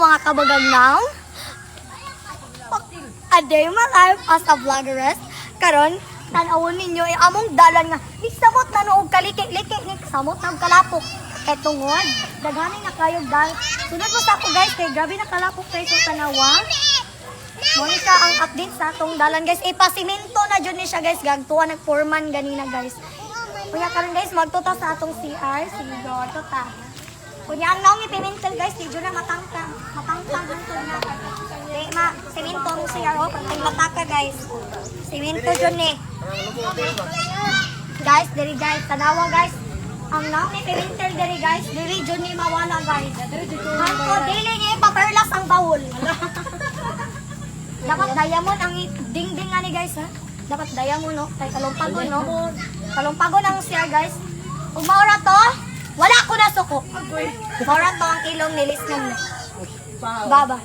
mga kabagang now. A day my life as a vloggeress. Karon, tanawon ninyo ay among dalan nga. Di samot na noog kaliki-liki ni samot na kalapok. Eto ngod, daghani na kayo dal. Sunod mo sa ako guys, kay grabe na kalapok kayo sa tanawa. Mo ni siya ang update sa atong dalan guys. Ipasiminto na jud ni siya guys. Gagtuwa ng foreman ganina guys. Kunya karon guys, magtuta sa atong CR. Sige, tuta. Kunya ang naong ipimintel guys, di na matangkang. Matangkang hantod na. Di ma, siminto mo CR oh, pantay mataka guys. Siminto jud ni. Guys, diri guys, tanawa guys. Ang naong ipimintel diri guys, diri jud ni mawala guys. Hangko dili ni paperlas ang bawol. Dapat diamond ang dingding nga ni guys ha. Dapat diamond no. Kay kalumpagon no. Kalumpagon ang siya guys. Ug maura to, ko na suko. Maura to ang ilong nilis ng Baba.